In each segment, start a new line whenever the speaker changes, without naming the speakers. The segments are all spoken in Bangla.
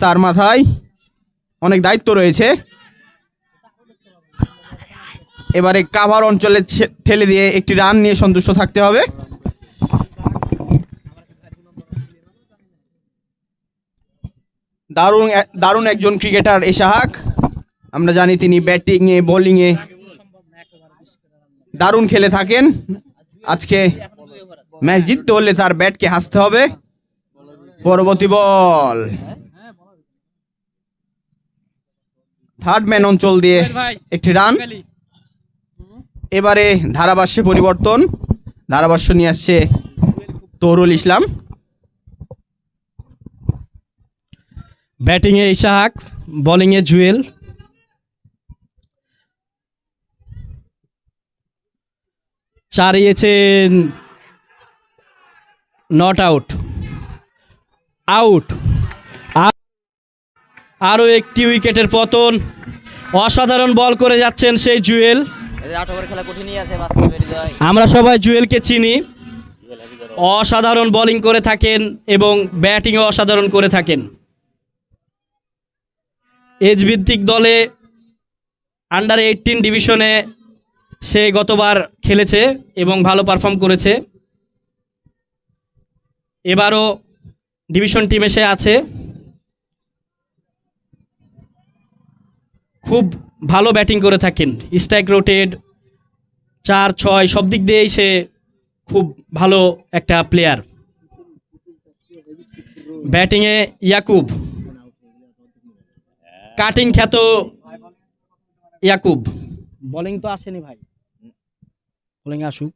তার মাথায় অনেক দায়িত্ব রয়েছে। এবারে কাভার অঞ্চলে ঠেলে দিয়ে একটি রান নিয়ে সন্তুষ্ট থাকতে হবে। দারুণ দারুণ একজন ক্রিকেটার এশাহাক। আমরা জানি তিনি ব্যাটিংয়ে, বোলিংয়ে দারুণ খেলে থাকেন। আজকে ম্যাচ জিততে হলে তার ব্যাটকে হাসতে হবে। পরবর্তী বল। থার্ড ম্যান অঞ্চল দিয়ে একটি রান এবারে ধারাভাষ্যে পরিবর্তন। ধারাভাষ্য নিয়ে আসছে তহরুল ইসলাম।
ব্যাটিংয়ে ইশাহাক বোলিংয়ে জুয়েল। চারিয়েছেন নট আউট আউট আরও একটি উইকেটের পতন। অসাধারণ বল করে যাচ্ছেন সেই জুয়েল। আমরা সবাই জুয়েলকে চিনি। অসাধারণ বোলিং করে থাকেন এবং ব্যাটিংও অসাধারণ করে থাকেন। এজ ভিত্তিক দলে আন্ডার এইটিন ডিভিশনে সে গতবার খেলেছে এবং ভালো পারফর্ম করেছে। এবারও ডিভিশন টিমে সে আছে। খুব ভালো ব্যাটিং করে থাকেন। স্ট্রাইক রোটেড চার ছয় সব দিক দিয়েই সে খুব ভালো একটা প্লেয়ার ব্যাটিংয়ে ইয়াকুব। কাটিং খ্যাত ইয়াকুব। বলিং তো আসেনি ভাই। বলিং আসুক।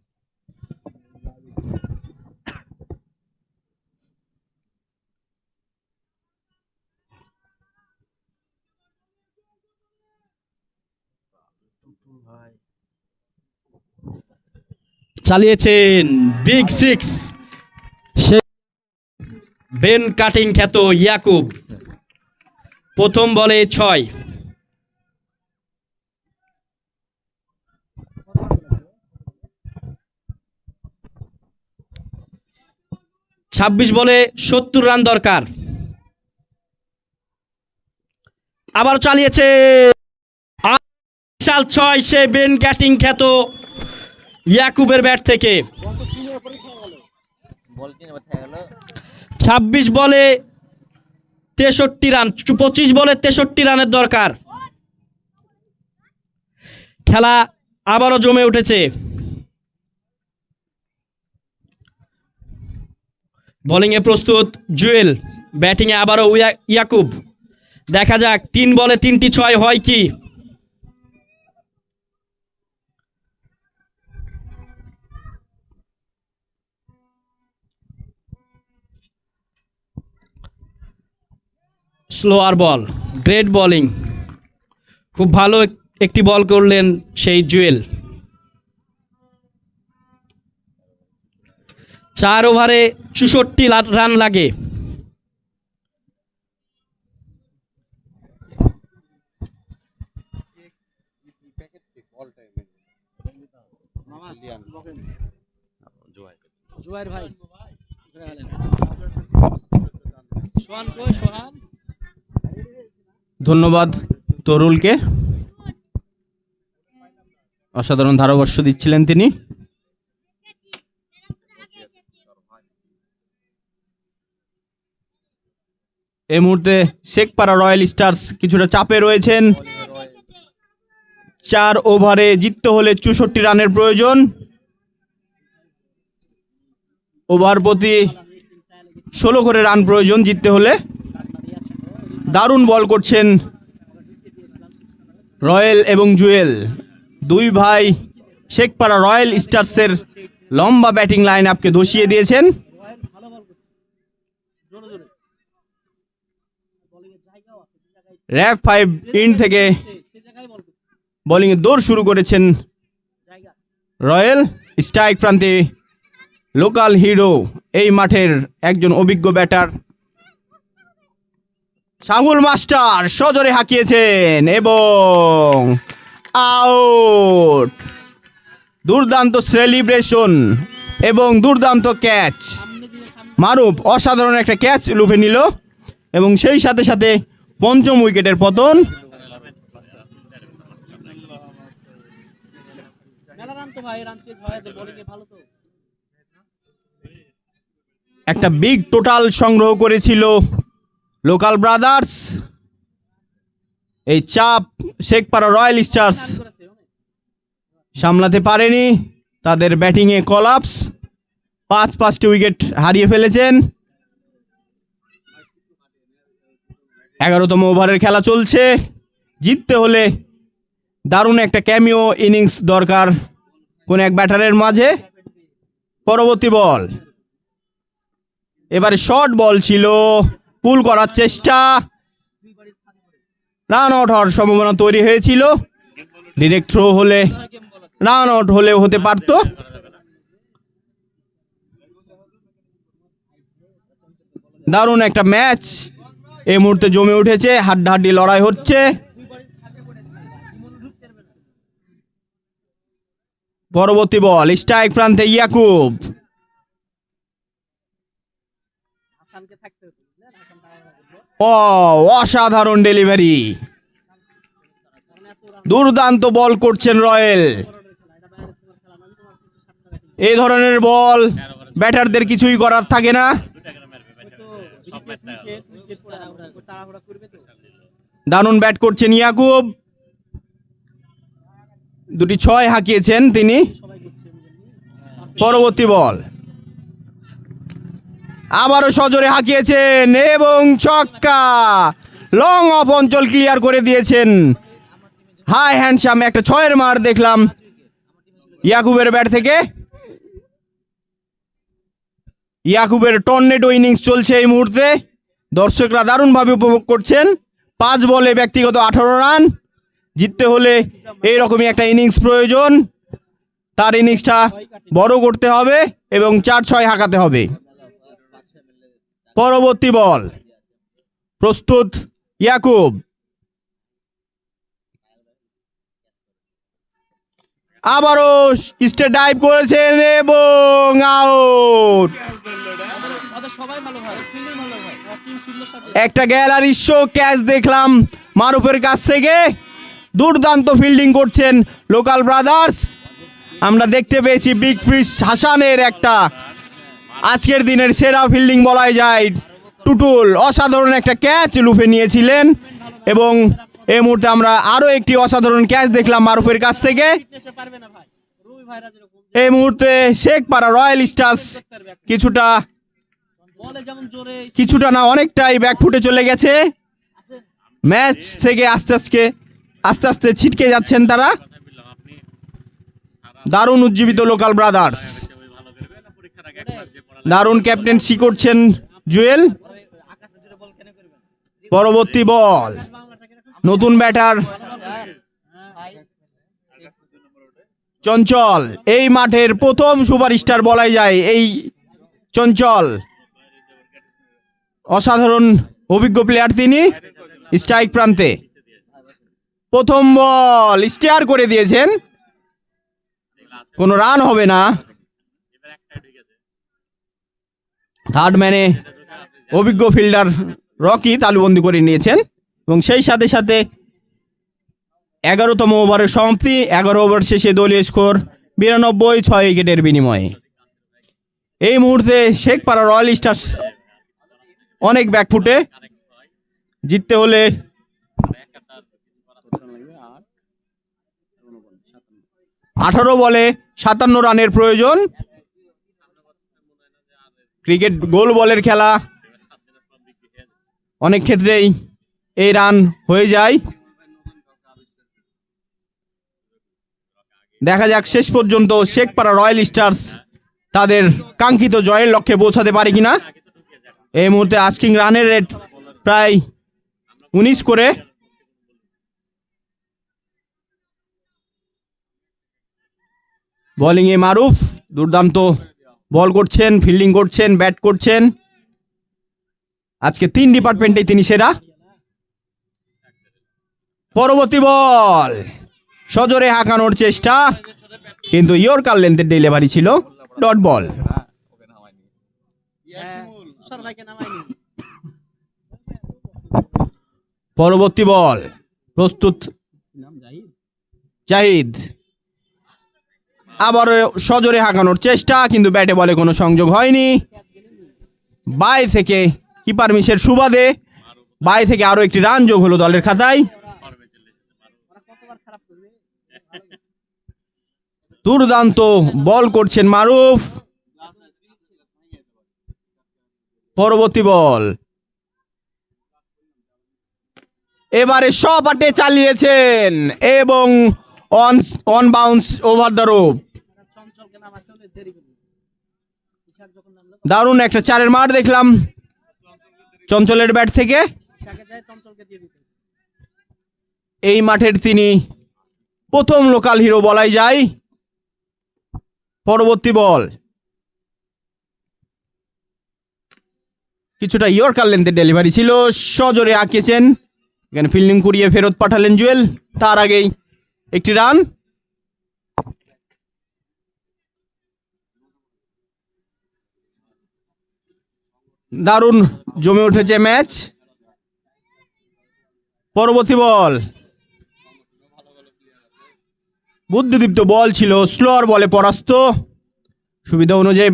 চালিয়েছেন বিগ সিক্স সে বেন কাটিং খ্যাত ইয়াকুব। প্রথম বলে ছয়। ছাব্বিশ বলে সত্তর রান দরকার। আবার চালিয়েছে। বিশাল ছয় সে বেন ক্যাটিং খ্যাত ইয়াকুবের ব্যাট থেকে। ছাব্বিশ বলে তেষট্টি রান, পঁচিশ বলে তেষট্টি রানের দরকার। খেলা আবারও জমে উঠেছে। বোলিংয়ে প্রস্তুত জুয়েল, ব্যাটিংয়ে আবারও ইয়াকুব। দেখা যাক, তিন বলে তিনটি ছয় হয় কি? স্লোয়ার বল গ্রেট বোলিং খুব ভালো একটি বল করলেন সেই জুয়েল। চার ওভারে চৌষট্টি রান লাগে। জুয়ার ভাই। সোহান কই, সোহান?
ধন্যবাদ তরুলকে। অসাধারণ ধারাবর্ষ দিচ্ছিলেন তিনি। এই মুহূর্তে শেখপাড়া রয়্যাল স্টার্স কিছুটা চাপে রয়েছেন। চার ওভারে জিততে হলে চৌষট্টি রানের প্রয়োজন। ওভার প্রতি ষোলো করে রান প্রয়োজন জিততে হলে। দারুণ বল করছেন রয়্যাল এবং জুয়েল। দুই ভাই শেখপাড়া রয়্যাল স্টার্সের লম্বা ব্যাটিং লাইন আপকে ধসিয়ে দিয়েছেন। র্যাপ ফাইভ ইন থেকে বোলিংয়ে দৌড় শুরু করেছেন রয়্যাল স্ট্রাইক প্রান্তে লোকাল হিরো। এই মাঠের একজন অভিজ্ঞ ব্যাটার শাহুল মাস্টার সজোরে হাঁকিয়েছেন এবং আউট। দুর্দান্ত সেলিব্রেশন এবং দুর্দান্ত ক্যাচ। মারুফ অসাধারণ একটা ক্যাচ লুফে নিল এবং সেই সাথে সাথে পঞ্চম উইকেটের পতন। একটা বিগ টোটাল সংগ্রহ করেছিল লোকাল ব্রাদার্স এই চাপ শেখপাড়া রয়্যাল স্টার্স সামলাতে পারেনি। তাদের ব্যাটিংয়ে কলাপস পাঁচ পাঁচটি উইকেট হারিয়ে ফেলেছেন। এগারোতম ওভারের খেলা চলছে। জিততে হলে দারুণ একটা ক্যামিও ইনিংস দরকার কোন এক ব্যাটারের মাঝে। পরবর্তী বল এবারে শর্ট বল ছিল। পুল করার চেষ্টা। রান আউট হওয়ার সম্ভাবনা তৈরি হয়েছিল। ডিরেক্ট থ্রো হলে রান আউট হলেও হতে পারত। দারুণ একটা ম্যাচ। এই মুহূর্তে জমে উঠেছে, হাড্ডাহাড্ডি লড়াই হচ্ছে। পরবর্তী বল, স্ট্রাইক প্রান্তে ইয়াকুব
হাসানকে থাকতে হতো বুঝলেন হাসান টাকা করল
ও, অসাধারণ ডেলিভারি। দুর্দান্ত বল করছেন রয়েল। এই ধরনের বল ব্যাটারদের কিছুই করার থাকে না। দারুণ ব্যাট করছেন ইয়াকুব। দুটি ছয় হাঁকিয়েছেন তিনি। পরবর্তী বল। আবারও সজোরে হাঁকিয়েছেন এবং ছক্কা। লং অফ অঞ্চল ক্লিয়ার করে দিয়েছেন। হাই হ্যান্ডসাম একটা ছয়ের মার দেখলাম ইয়াকুবের ব্যাট থেকে। ইয়াকুবের টর্নেডো ইনিংস চলছে এই মুহূর্তে। দর্শকরা দারুণভাবে উপভোগ করছেন। পাঁচ বলে ব্যক্তিগত আঠারো রান। জিততে হলে এইরকমই একটা ইনিংস প্রয়োজন। তার ইনিংসটা বড় করতে হবে এবং চার ছয় হাঁকাতে হবে। পরবর্তী বল। প্রস্তুত, ইয়াকুব। আবারও স্টে ডাইভ করেছেন এবং আউট। একটা গ্যালারি শো ক্যাচ দেখলাম মারুফের কাছ থেকে। দুর্দান্ত ফিল্ডিং করছেন লোকাল ব্রাদার্স। আমরা দেখতে পেয়েছি বিগ ফিশ হাসানের একটা আজকের দিনের সেরা ফিল্ডিং বলাই যায় টুটুল। অসাধারণ একটা ক্যাচ লুফে নিয়েছিলেন এবং এই মুহূর্তে আমরা আরও একটি অসাধারণ ক্যাচ দেখলাম মারুফের কাছ থেকে। এই মুহূর্তে শেখপাড়া রয়্যাল স্টার্স কিছুটা কিছুটা না, অনেকটাই ব্যাকফুটে চলে গেছে। ম্যাচ থেকে আস্তে আস্তে আস্তে আস্তে ছিটকে যাচ্ছেন তারা। দারুণ উজ্জীবিত লোকাল ব্রাদার্স দারুণ ক্যাপ্টেন্সি করছেন জুয়েল। পরবর্তী বল। নতুন ব্যাটার। চঞ্চল। এই মাঠের প্রথম সুপারস্টার বলাই যায় এই চঞ্চল। অসাধারণ অভিজ্ঞ প্লেয়ার তিনি স্ট্রাইক প্রান্তে। প্রথম বল স্টেয়ার করে দিয়েছেন। কোনো রান হবে না। থার্ড ম্যানে অভিজ্ঞ ফিল্ডার রকি তালুবন্দি করে নিয়েছেন এবং সেই সাথে সাথে এগারোতম ওভারের সমাপ্তি, এগারো ওভার শেষে দলীয় স্কোর বিরানব্বই, ছয় উইকেটের বিনিময়ে। এই মুহূর্তে শেখপাড়া রয়্যাল স্টার্স অনেক ব্যাকফুটে জিততে হলে আঠারো বলে সাতান্ন রানের প্রয়োজন। ক্রিকেট, গোল বলের খেলা। অনেক ক্ষেত্রেই এই রান হয়ে যায়। দেখা যাক, শেষ পর্যন্ত শেখপাড়া রয়্যাল স্টার্স তাদের কাঙ্ক্ষিত জয়ের লক্ষ্যে পৌঁছাতে পারে কিনা? এই মুহূর্তে আস্কিং রানের রেট প্রায় উনিশ করে। বোলিংয়ে মারুফ, দুর্দান্ত বল করছেন ফিল্ডিং করছেন ব্যাট করছেন। আজকে তিন ডিপার্টমেন্টেই তিনি সেরা। পরবর্তী বল। সজোরে হাঁকানোর চেষ্টা। কিন্তু ইয়র্কার লেন্থের ডেলিভারি ছিল ডট বল পরবর্তী বল। প্রস্তুত। জাহিদ। আবার সজোরে হাঁকানোর চেষ্টা, কিন্তু ব্যাটে বলে কোনো সংযোগ হয়নি। বাই থেকে কিপার মিসের সুবাদে, বাই থেকে আরও একটি রান যোগ হলো দলের খাতায়। দুর্দান্ত বল করছেন মারুফ। পরবর্তী বল। এবারে সব সপাটে চালিয়েছেন এবং on on bounce over the rope দারুণ একটা চারের মার দেখলাম। চঞ্চলের ব্যাট থেকে। এই মাঠের তিনি প্রথম লোকাল হিরো বলাই যায়। পরবর্তী বল। কিছুটা ইয়র্কার লেন্থের ডেলিভারি ছিল। সজোরে আঁকিয়েছেন এখানে ফিল্ডিং করিয়ে ফেরত পাঠালেন জুয়েল। তার আগেই একটি রান দারুণ জমে উঠেছে ম্যাচ। পরবর্তী বল। বুদ্ধিদীপ্ত বল ছিল, স্লোয়ার বলে পরাস্ত। সুবিধা অনুযায়ী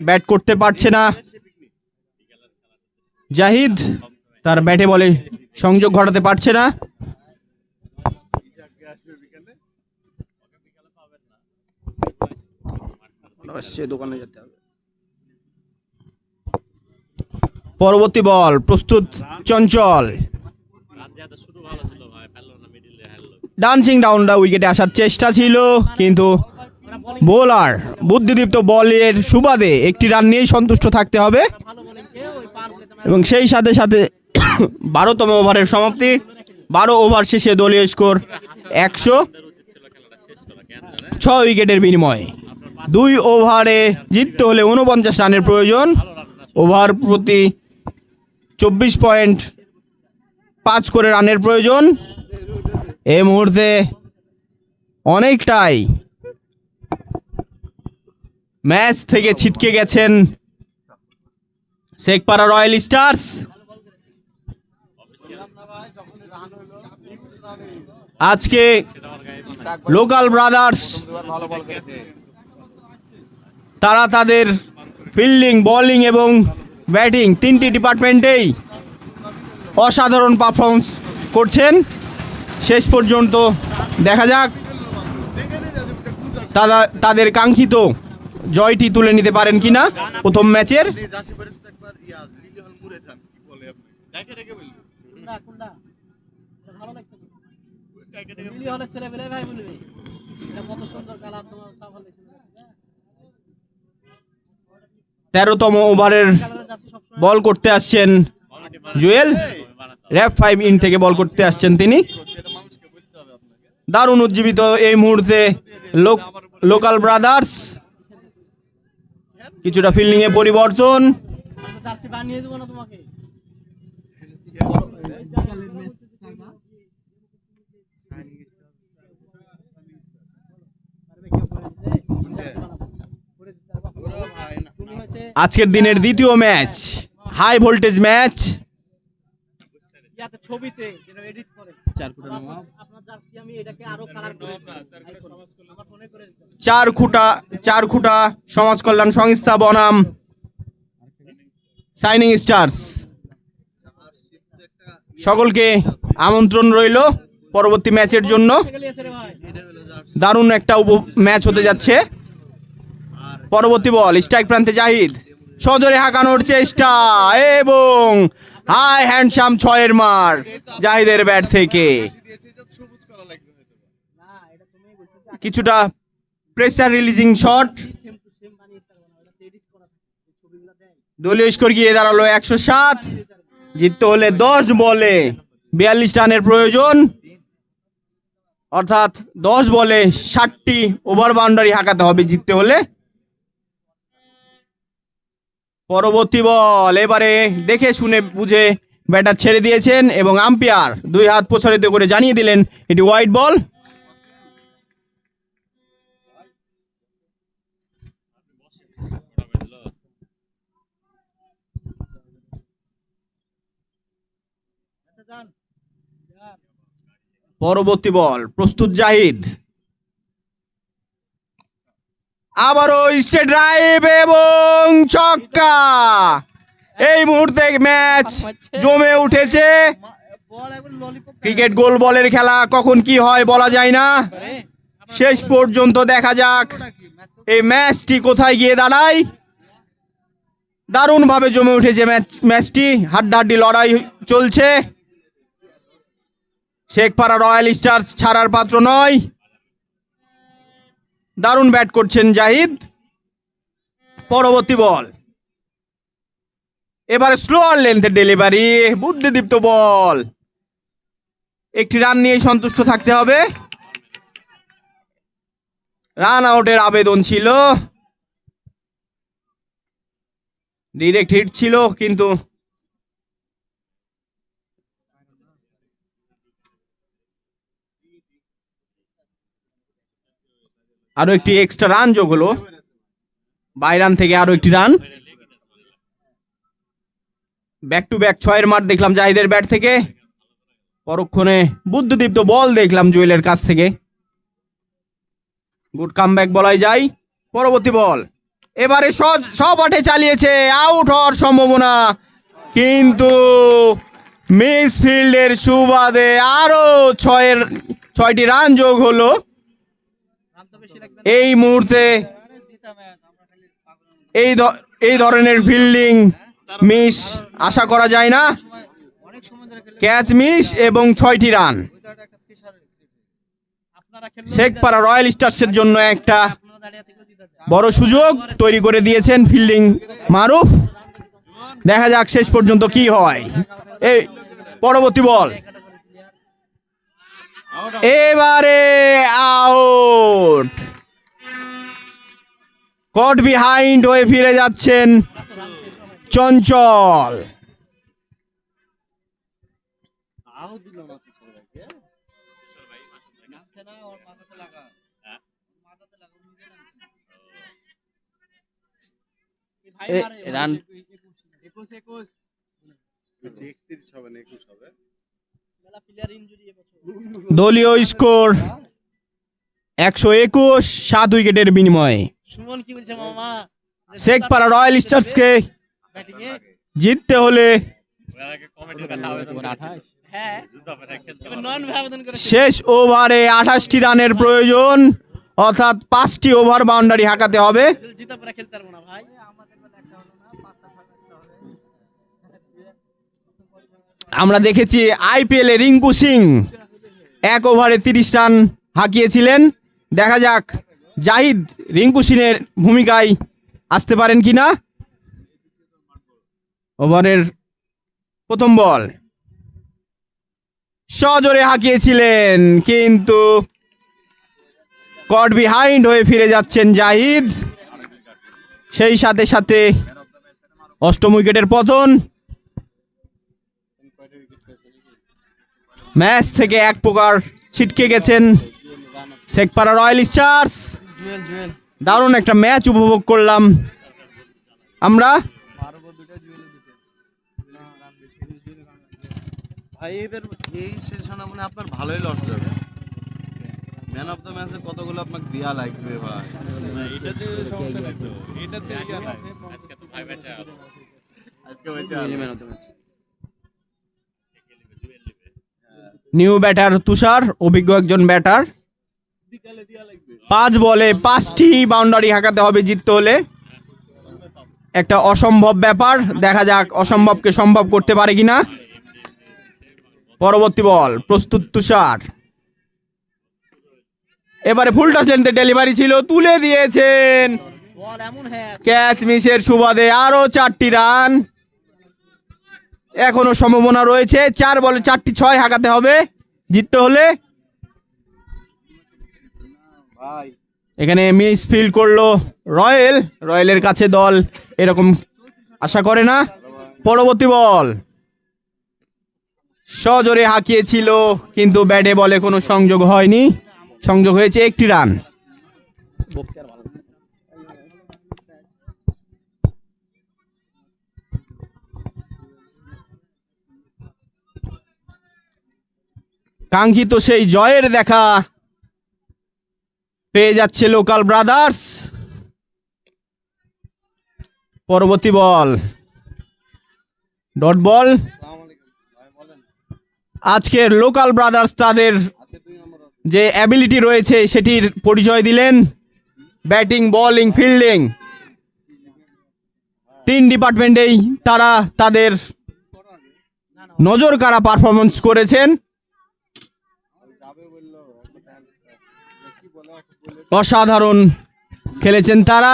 ব্যাট করতে পারছে না। জাহিদ তার ব্যাটে বলে সংযোগ ঘটাতে পারছে না। দোকানে যেতে হবে। পরবর্তী বল, প্রস্তুত, চঞ্চল। ডান্সিং ডাউন দা উইকেটে আসার চেষ্টা ছিল, কিন্তু বোলার বুদ্ধিদীপ্ত বলের সুবাদে একটি রান নিয়েই সন্তুষ্ট থাকতে হবে। এবং সেই সাথে সাথে বারোতম ওভারের সমাপ্তি, বারো ওভার শেষে দলীয় স্কোর একশো ছ উইকেটের বিনিময়ে। দুই ওভারে জিততে হলে উনপঞ্চাশ রানের প্রয়োজন। ওভার প্রতি চব্বিশ পয়েন্ট পাঁচ করে রানের প্রয়োজন। এই মুহূর্তে অনেকটাই ম্যাচ থেকে ছিটকে গেছেন শেখপাড়া রয়্যাল স্টার্স। আজকে লোকাল ব্রাদার্স, তারা তাদের ফিল্ডিং, বোলিং এবং ব্যাটিং তিনটি ডিপার্টমেন্টেই অসাধারণ পারফরমেন্স করছেন। শেষ পর্যন্ত দেখা যাক। তারা, তাদের কাঙ্ক্ষিত জয়টি তুলে নিতে পারেন কিনা প্রথম ম্যাচের।
লিলি হল মুড়ে চান
তেরোতম ওভারের বল করতে আসছেন জুয়েল। র্যাপ ফাইভ ইন থেকে বল করতে আসছেন তিনি। দারুণ উজ্জীবিত এই মুহূর্তে লোক লোকাল ব্রাদার্স কিছুটা ফিল্ডিং এ পরিবর্তন। আজকের দিনের দ্বিতীয় ম্যাচ। High voltage match.
ছবিতে এডিট করে।
চার খুঁটা চার খুঁটা সমাজ কল্যাণ সংস্থা বনাম সাইনিং স্টার্স সকলকে আমন্ত্রণ রইল পরবর্তী ম্যাচের জন্য। দারুণ একটা উপ- ম্যাচ হতে যাচ্ছে। পরবর্তী বল স্ট্রাইক প্রান্তে জাহিদ। সজোরে হাঁকানোর চেষ্টা এবং হাই হ্যান্ডসাম ছয়ের মার জাহিদের ব্যাট থেকে। কিছুটা প্রেসার রিলিজিং শট দলীয় স্কোর গিয়ে দাঁড়াল একশো সাত। জিততে হলে দশ বলে বিয়াল্লিশ রানের প্রয়োজন। অর্থাৎ দশ বলে ষাটটি ওভার বাউন্ডারি হাঁকাতে হবে। জিততে হলে পরবর্তী বল। এবারে দেখে শুনে বুঝে ব্যাটার ছেড়ে দিয়েছেন এবং আম্পায়ার দুই হাত প্রসারিত করে জানিয়ে দিলেন এটি হোয়াইট বল পরবর্তী বল, প্রস্তুত জাহিদ। আবারও স্টেট ড্রাইভ এবং ছক্কা। এই মুহূর্তে ম্যাচ জমে উঠেছে। ক্রিকেট গোল বলের খেলা কখন কি হয় বলা যায় না। শেষ পর্যন্ত দেখা যাক। এই ম্যাচটি কোথায় গিয়ে দাঁড়ায়? দারুণভাবে জমে উঠেছে ম্যাচ ম্যাচটি হাড্ডাহাড্ডি লড়াই চলছে। শেখপাড়া রয়্যাল স্টার ছাড়ার পাত্র নয়। দারুণ ব্যাট করছেন জাহিদ। পরবর্তী বল। এবারে স্লোয়ার লেন্থের ডেলিভারি বুদ্ধিদীপ্ত বল। একটি রান নিয়ে সন্তুষ্ট থাকতে হবে। রান আউটের আবেদন ছিল। ডিরেক্ট হিট ছিল, কিন্তু আরও একটি এক্সট্রা রান যোগ হলো। বাই রান থেকে আরও একটি রান ব্যাক টু ব্যাক ছয়ের মার দেখলাম জাহিদের ব্যাট থেকে। পরক্ষণে বুদ্ধদীপ্ত বল দেখলাম জুয়েলের কাছ থেকে। গুড কাম ব্যাক বলাই যায়। পরবর্তী বল। এবারে সপাটে চালিয়েছে। আউট হওয়ার সম্ভাবনা। কিন্তু মিস ফিল্ডের সুবাদে আরও ছয়ের ছয়টি রান যোগ হলো। এই মুহূর্তে এই এই ধরনের ফিল্ডিং মিস আশা করা যায় না। ক্যাচ মিস এবং ছয়টি রান। শেখপাড়া রয়্যাল স্টার্সের জন্য একটা বড় সুযোগ তৈরি করে দিয়েছেন ফিল্ডিং মারুফ। দেখা যাক শেষ পর্যন্ত কি হয়। এই, পরবর্তী বল। এবারে আউট কট বিহাইন্ড হয়ে ফিরে যাচ্ছেন চঞ্চল
রান
একত্রিশ হবে না একুশ হবে
দলীয় স্কোর একশো একুশ সাত উইকেটের বিনিময়ে।
সুমন কি বলছে মামা?
শেখপাড়া রয়্যাল স্টার্সকে জিততে হলে
হ্যাঁ
শেষ ওভারে আঠাশটি রানের প্রয়োজন অর্থাৎ পাঁচটি ওভার বাউন্ডারি হাঁকাতে হবে। আমরা দেখেছি আইপিএল রিঙ্কু সিং। এক ওভারে তিরিশ রান হাঁকিয়েছিলেন। দেখা যাক জাহিদ রিঙ্কু সিংয়ের ভূমিকায় আসতে পারেন কি না ওভারের প্রথম বল। সজোরে হাঁকিয়েছিলেন, কিন্তু কট বিহাইন্ড হয়ে ফিরে যাচ্ছেন জাহিদ। সেই সাথে সাথে অষ্টম উইকেটের পতন। ম্যাচ থেকে এক প্রকার ছিটকে গেছেন শেখপাড়া রয়্যাল স্টার্স। দারুণ একটা ম্যাচ উপভোগ করলাম। আমরা
ভাই এবার এই সেশনে মানে আপনার ভালোই লস যাবে ম্যান অফ দ্য ম্যাচে কতগুলো আপনাকে দেয়া লাগবে ভাই? আজকে বেঁচে আছে।
নিউ ব্যাটার তুষার অভিজ্ঞ একজন ব্যাটার। পাঁচ বলে পাঁচটি বাউন্ডারি হাঁকাতে হবে জিততে হলে। একটা অসম্ভব ব্যাপার দেখা যাক অসম্ভবকে সম্ভব করতে পারে কিনা। পরবর্তী বল প্রস্তুত তুষার। এবারে ফুল টাচ লেন্থে ডেলিভারি ছিল তুলে দিয়েছেন। ক্যাচ মিসের সুবাদে আরও চারটি রান এখনও সম্ভাবনা রয়েছে। চার বলে, চারটি ছয় হাঁকাতে হবে। জিততে হলে এখানে মিস ফিল্ড করল রয়্যাল রয়্যালের কাছে দল এরকম আশা করে না। পরবর্তী বল। সজোরে হাঁকিয়েছিল, কিন্তু ব্যাটে বলে কোনো সংযোগ হয়নি। সংযোগ হয়েছে একটি রান। কাঙ্ক্ষিত সেই জয়ের দেখা পেয়ে যাচ্ছে লোকাল ব্রাদার্স। পরবর্তী বল। Dot ball. আজকের লোকাল ব্রাদার্স তাদের যে অ্যাবিলিটি রয়েছে সেটির পরিচয় দিলেন। Batting, bowling, fielding. তিন ডিপার্টমেন্টেই তারা তাদের নজর কাড়া পারফরমেন্স করেছেন। অসাধারণ খেলেছেন তারা।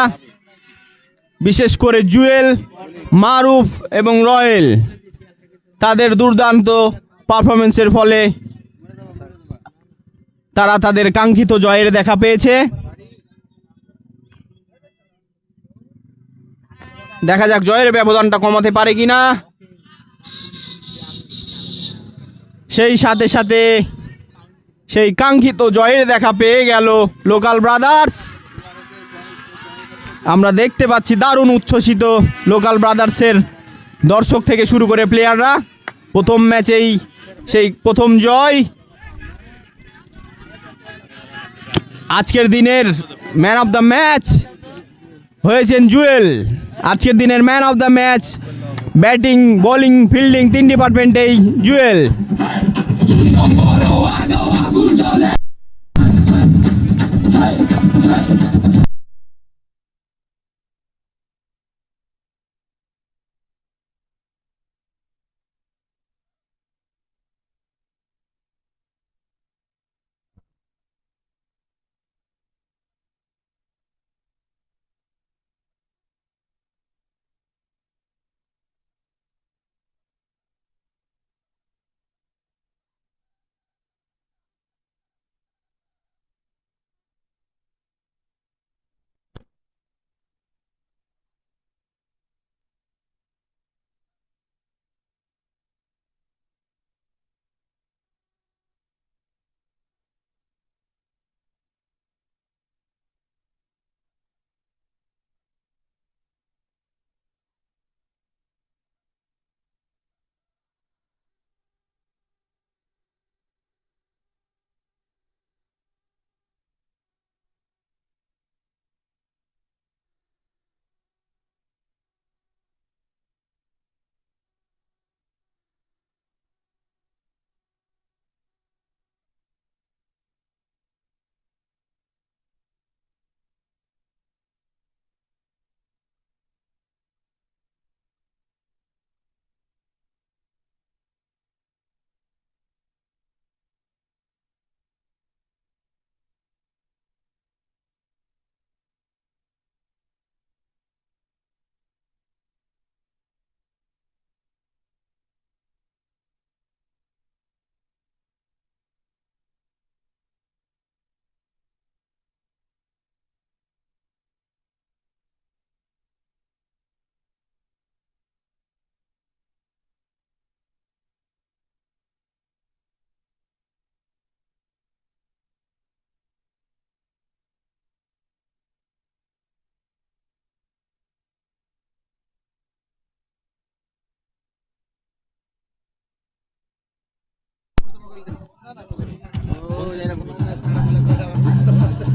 বিশেষ করে জুয়েল, মারুফ এবং রয়েল। তাদের দুর্দান্ত পারফরমেন্সের ফলে তারা তাদের কাঙ্ক্ষিত জয়ের দেখা পেয়েছে। দেখা যাক জয়ের ব্যবধানটা কমাতে পারে কিনা। সেই সাথে সাথে সেই কাঙ্ক্ষিত জয়ের দেখা পেয়ে গেল লোকাল ব্রাদার্স। আমরা দেখতে পাচ্ছি দারুণ উচ্ছ্বসিত লোকাল ব্রাদার্সের দর্শক থেকে শুরু করে প্লেয়াররা। প্রথম ম্যাচেই সেই প্রথম জয়। আজকের দিনের ম্যান অফ দ্য ম্যাচ হয়েছেন জুয়েল। আজকের দিনের man of the match batting, bowling, fielding তিন ডিপার্টমেন্টেই জুয়েল। তুই নম্বর ওয়ার্ড আগুন জ্বলে なるほど。